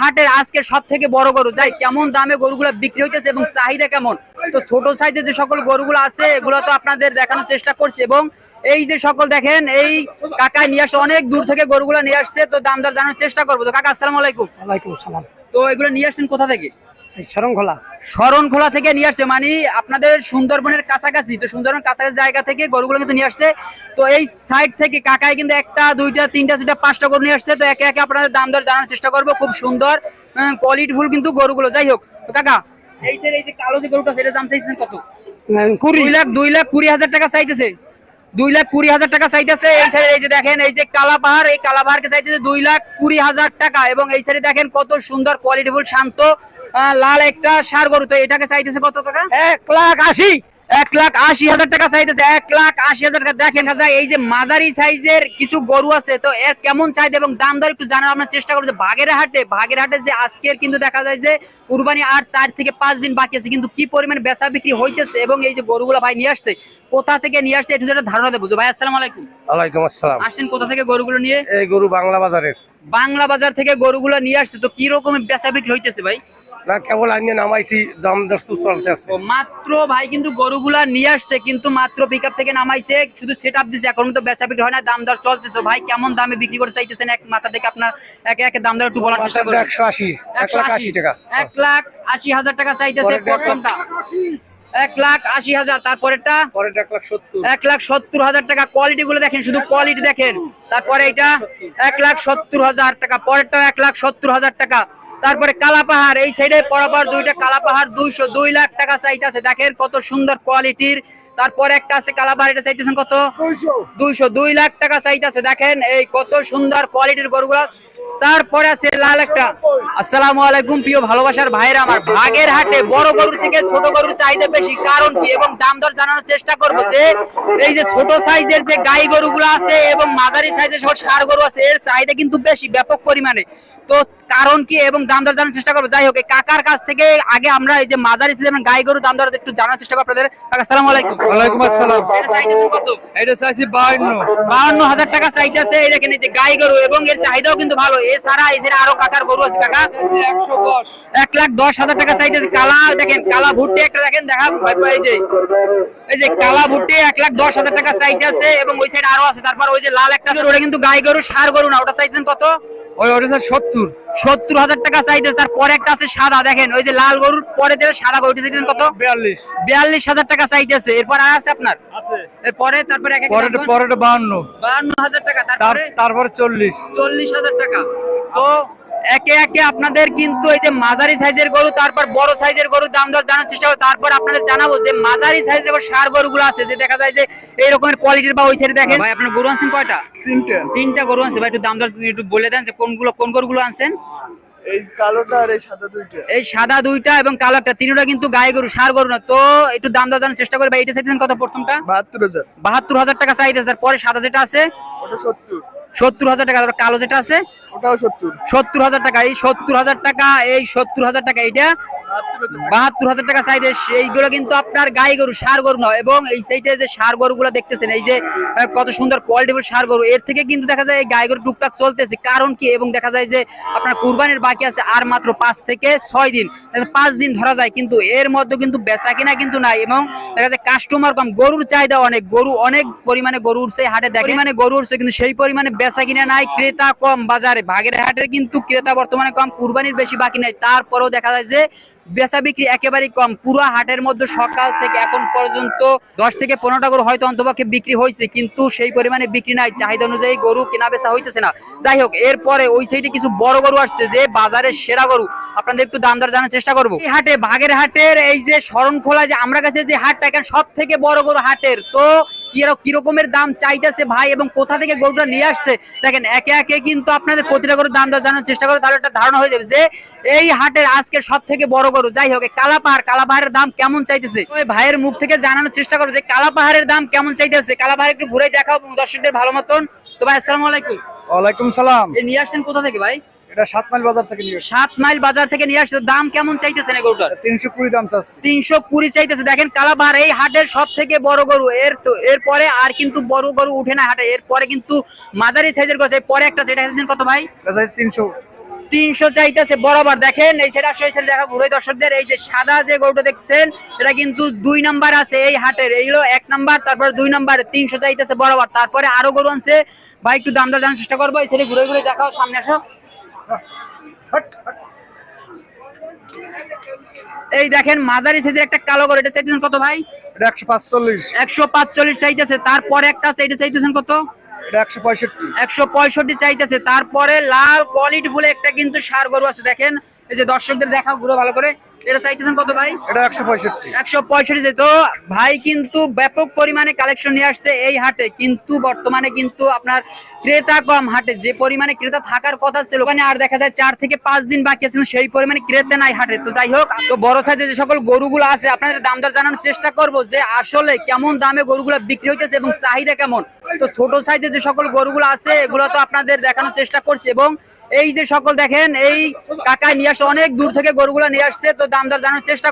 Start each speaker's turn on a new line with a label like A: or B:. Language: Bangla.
A: হাটের আজকে সব থেকে বড় গরু। যাই কেমন দামে গরুগুলো বিক্রি হইতেছে এবং চাহিদা কেমন? তো ছোট সাইজের যে সকল গরুগুলো আছে এগুলো তো আপনাদের দেখানোর চেষ্টা করছে এবং এই যে সকল দেখেন এই কাকায় নিয়ে আসছে অনেক দূর থেকে গরুগুলো নিয়ে আসছে তো দাম দর জানার চেষ্টা করব। তো কাকা আসসালাম আলাইকুম।
B: সালাম।
A: তো এগুলো নিয়ে আসছেন কোথা থেকে?
B: শরণখোলা।
A: শরণখোলা থেকে নিয়ে আসছে মানে আপনাদের সুন্দরবনের কাছাকাছি তো সুন্দরবন কাছাকাছি জায়গা থেকে গরুগুলো কিন্তু নিয়ে আসছে। তো এই সাইড থেকে কাকায় কিন্তু একটা দুইটা তিনটা চারটা পাঁচটা গরু নিয়ে আসছে। তো একে একে আপনাদের দাম দর জানার চেষ্টা করব খুব সুন্দর কোয়ালিটিফুল কিন্তু গরুগুলো। যাই হোক তো কাকা এই যে এই যে কালো যে গরুটা সেটা দাম চাইছেন কত?
B: কুড়ি।
A: লাখ দুই লাখ কুড়ি হাজার টাকা চাইতেছে। দুই লাখ কুড়ি হাজার টাকা চাইতেছে। এই সাইডে, এই যে দেখেন, এই যে কালা পাহাড়, এই কালাপাহাড়কে চাইতেছে দুই লাখ কুড়ি হাজার টাকা। এবং এই সাইডে দেখেন কত সুন্দর কোয়ালিটিফুল শান্ত লাল একটা সার গরু। তো এটাকে চাইতেছে কত টাকা?
B: এক লাখ আশি।
A: এক লাখ আশি হাজার টাকা চাইতেছে এক লাখ আশি হাজার টাকা। দেখেন হাজার এই যে মাঝারি সাইজের কিছু গরু আছে তো এর কেমন চাহিদা এবং দাম দর একটু জানার আমরা চেষ্টা করব। যে যে আজকের কিন্তু দেখা যায় যে কুরবানি আর চার থেকে পাঁচ দিন বাকি আছে। কিন্তু কি পরিমাণ বেচা বিক্রি হইতেছে এবং এই যে গরুগুলো ভাই নিয়ে আসছে কোথা থেকে নিয়ে আসছে একটু একটা ধারণা দেবো। ভাই আসসালাম আলাইকুম।
C: ওয়ালাইকুম আসসালাম।
A: আসছেন কোথা থেকে গরুগুলো নিয়ে?
C: এই গরু বাংলা বাজারের।
A: বাংলা বাজার থেকে গরুগুলো নিয়ে আসছে তো কি রকমের বেচা বিক্রি হইতেছে ভাই?
C: না কেবল আনিয়ে নামাইছি দাম দস্তু চলতে আছে।
A: মাত্র ভাই কিন্তু গরুগুলা নিয়ে আসছে কিন্তু মাত্র পিক থেকে নামাইছে শুধু সেট আপ দিছে এখন তো বেচা বিক্রি হয় না দাম দর চলতেছে। ভাই কেমন দামে বিক্রি করে চাইতেছেন? এক মাথা থেকে আপনার একে একে দাম দর একটু বলার চেষ্টা করুন।
C: একশো আশি এক লাখ আশি টাকা।
A: এক লাখ আশি হাজার টাকা চাইতেছে প্রথমটা। এক লাখ আশি হাজার তারপরেরটা?
C: এক লাখ সত্তর।
A: হাজার টাকা। কোয়ালিটি গুলো দেখেন শুধু কোয়ালিটি দেখেন। তারপরে এটা এক লাখ সত্তর হাজার টাকা। পরেরটা এক লাখ সত্তর হাজার টাকা। তারপরে কালা পাহাড় এই সাইডে পরপর দুইটা কালা পাহাড় দুইশো দুই লাখ টাকা চাইতেছে। দেখেন কত সুন্দর কোয়ালিটির তারপরে একটা আছে কালা পাহাড় এটা চাইতেছেন কত? দুইশো। দুই লাখ টাকা চাইতেছে। দেখেন এই কত সুন্দর কোয়ালিটির গরুগুলা। তারপরে আছে লাল একটা। আসসালামু আলাইকুম প্রিয় ভালোবাসার ভাইরা আমার ভাগের হাটে বড় গরুর থেকে ছোট গরুর চাহিদা বেশি। কারণ কি? এবং দাম দর জানানোর চেষ্টা করব যে এই যে ছোট সাইজের যে গাই গরুগুলো আছে এবং মাঝারি সাইজের সব সার গরু আছে এর চাহিদা কিন্তু বেশি ব্যাপক পরিমাণে। তো কারণ কি এবং দাম দর জানার চেষ্টা করব। যাই হোক কাকার কাছ থেকে আগে আমরা এই যে মাঝারি সাইজের গাই গরু দাম দর একটু জানার চেষ্টা করব আপনাদের। কাকা আসসালামু আলাইকুম।
D: ওয়ালাইকুম আসসালাম।
A: এটা চাইতেছেন কত?
D: এটা চাইছি বাহান্ন।
A: বাহান্ন হাজার টাকা চাইতেছে এই দেখেন এই যে গাই গরু এবং এর চাহিদাও কিন্তু ভালো। এছাড়া এছাড়া আরও কাকার গরু আছে কাকা। এক লাখ দশ হাজার টাকা চাইতেছে কালা দেখেন কালা ভুট্টি একটা দেখেন দেখা এই যে এই যে কালা ভুট্টি এক লাখ দশ হাজার টাকা চাইতেছে এবং ওই সাইড আরও আছে। তারপর ওই যে লাল একটা ওটা কিন্তু গাই গরু সার গরু না। ওটা চাইছেন কত?
D: ওই ওটা স্যার সত্তর।
A: সত্তর হাজার টাকা চাইতেছে তারপরে একটা আছে সাদা দেখেন ওই যে লাল গরুর পরে যে সাদা গরুটি চাইতেছেন কত?
D: বিয়াল্লিশ।
A: বিয়াল্লিশ হাজার টাকা চাইতেছে। এরপর আর আছে আপনার? এরপরে তারপরে
D: পরেরটা বাহান্ন।
A: বাহান্ন হাজার টাকা
D: তার
A: তারপরে
D: তারপরে চল্লিশ।
A: চল্লিশ হাজার টাকা। তো একে একে আপনাদের কিন্তু এই যে মাঝারি সাইজের গরু তারপর বড় সাইজের গরুর দাম দর জানার চেষ্টা করব। তারপর আপনাদের জানাব যে মাঝারি সাইজের এবার সার গরুগুলো আছে যে দেখা যায় যে এই রকমের কোয়ালিটির বা ওই সাইডে দেখেন। ভাই আপনার গরু আনছেন কয়টা?
D: তিনটে।
A: তিনটা গরু আনছে ভাই একটু দাম দর একটু বলে দেন যে কোনগুলো কোন গরুগুলো আনছেন?
D: এই কালোটা আর এই সাদা দুইটা।
A: এই সাদা দুইটা এবং কালো একটা তিনটা কিন্তু গাই গরু সার গরু না। তো একটু দাম দর জানার চেষ্টা করি। ভাই এটা চাইতেছেন কত প্রথমটা?
D: বাহাত্তর হাজার।
A: বাহাত্তর হাজার টাকা চাইতেছে। তারপরে সাদা যেটা আছে?
D: ওটা সত্তর।
A: সত্তর হাজার টাকা কালো যেটা আছে
D: ওটাও সত্তর।
A: সত্তর হাজার টাকা এই সত্তর হাজার টাকা এই সত্তর হাজার টাকা এইটা বাহাত্তর হাজার টাকা সাইজে এইগুলো কিন্তু আপনার গাই গরু, সার গরু নয়। এবং এই সাইডে যে সার গরুগুলো দেখতেছেন, এই যে কত সুন্দর কোয়ালিটিফুল সার গরু, এর থেকে কিন্তু দেখা যায় এই গাই গরু টুকটাক চলতেছে। কারণ কি? এবং দেখা যায় যে আপনার কুরবানির বাকি আছে আর মাত্র পাঁচ থেকে ছয় দিন। পাঁচ দিন ধরা যায়, কিন্তু এর মধ্যে কিন্তু বেচা কিনা কিন্তু নাই। এবং দেখা যায় কাস্টমার কম, গরুর চাহিদা অনেক, গরু অনেক পরিমাণে গরু উঠছে হাটে দেখে মানে গরু উঠছে, কিন্তু সেই পরিমাণে বেচা কিনা নাই, ক্রেতা কম বাজারে। ভাগের হাটের কিন্তু ক্রেতা বর্তমানে কম, কুরবানির বেশি বাকি নাই। তারপরেও দেখা যায় যে বেচা বিক্রি একেবারেই কম। পুরো হাটের মধ্যে সকাল থেকে এখন পর্যন্ত দশ থেকে পনেরোটা গরু হয়তো অন্তপক্ষে বিক্রি হয়েছে, কিন্তু সেই পরিমাণে বিক্রি নাই। চাহিদা অনুযায়ী গরু কেনা বেচা হইতেছে না। যাই হোক, এরপরে ওই সাইডে কিছু বড় গরু আসছে যে বাজারের সেরা গরু। আপনাদের একটু দাম দর জানার চেষ্টা করব। এই হাটে ভাগের হাটের এই যে শরণ খোলা যে আমরা কাছে যে হাটটা এখানে সব থেকে বড় গরু হাটের, তো কীরকম কিরকমের দাম চাইতেছে ভাই এবং কোথা থেকে গরুটা নিয়ে আসছে? দেখেন একে একে কিন্তু আপনাদের প্রতিটা গরুর দাম জানার চেষ্টা করো তাহলে একটা ধারণা হয়ে যাবে যে এই হাটের আজকে সব থেকে বড় গরু। যাই হোক এই কালা পাহাড় কালা পাহাড়ের দাম কেমন চাইতেছে? ওই ভাইয়ের মুখ থেকে জানানোর চেষ্টা করো যে কালা পাহাড়ের দাম কেমন চাইতেছে? কালা পাহাড় একটু ঘুরে দেখাও দর্শকদের ভালো মতন। তো ভাই আসসালামু আলাইকুম।
D: ওয়ালাইকুম সালাম।
A: নিয়ে আসছেন কোথা থেকে ভাই?
D: এটা সাত মাইল বাজার থেকে নিয়ে
A: সাত মাইল বাজার থেকে নিয়ে আসছে। দাম কেমন চাইতেছেন এই গরুটার?
D: তিনশো কুড়ি দাম চাচ্ছি।
A: তিনশো কুড়ি চাইতেছে। দেখেন কালাপাহাড় এই হাটের সব থেকে বড় গরু। এর এরপরে আর কিন্তু বড় গরু উঠে না হাটে। এরপরে কিন্তু মাঝারি সাইজের গছ পরে একটা সেটা চাইতেছেন কত ভাই?
D: তিনশো।
A: তিনশো চাইতেছে বরাবর। দেখেন এই দেখা ঘুরে দর্শকদের এই যে সাদা যে গরুটা দেখছেন এটা কিন্তু দুই নাম্বার আছে এই হাটের। এই হলো এক নাম্বার তারপরে দুই নাম্বার। তিনশো চাইতেছে বরাবর। তারপরে আরও গরু আনছে। ভাই একটু দাম দর জানার চেষ্টা করব। এই ঘুরে ঘুরে দেখাও সামনে আসো। এই দেখেন মাঝারি সাইজের একটা কালো গরু এটা চাইতেছেন কত ভাই?
D: একশো পাঁচচল্লিশ।
A: একশো পাঁচচল্লিশ চাইতেছে তারপরে একটা আছে এটা চাইতেছেন কত?
D: একশো পঁয়ষট্টি।
A: একশো পঁয়ষট্টি চাইতেছে তারপরে লাল কোয়ালিটি ফুলে একটা কিন্তু সার গরু আছে দেখেন। এই যে দর্শকদের দেখা গুলো ভালো করে। এটা চাইতেছেন কত ভাই?
D: এটা একশো পঁয়ষট্টি।
A: একশো পঁয়ষট্টি তো ভাই কিন্তু ব্যাপক পরিমাণে কালেকশন নিয়ে আসছে এই হাটে। কিন্তু বর্তমানে কিন্তু আপনার ক্রেতা কম হাটে। যে পরিমাণে ক্রেতা থাকার কথা ছিল ওখানে আর দেখা যায় চার থেকে পাঁচ দিন বাকি আছে সেই পরিমাণে ক্রেতা নাই হাটে। তো যাই হোক তো বড় সাইজের যে সকল গরুগুলো আছে আপনাদের দাম দর জানানোর চেষ্টা করব যে আসলে কেমন দামে গরুগুলো বিক্রি হইতেছে এবং চাহিদা কেমন। তো ছোট সাইজের যে সকল গরুগুলো আছে এগুলো তো আপনাদের দেখানোর চেষ্টা করছি এবং এই যে সকল দেখেন এই কাকায় নিয়ে আসছে অনেক দূর থেকে গরুগুলো নিয়ে আসছে। তো দাম দর জানানোর চেষ্টা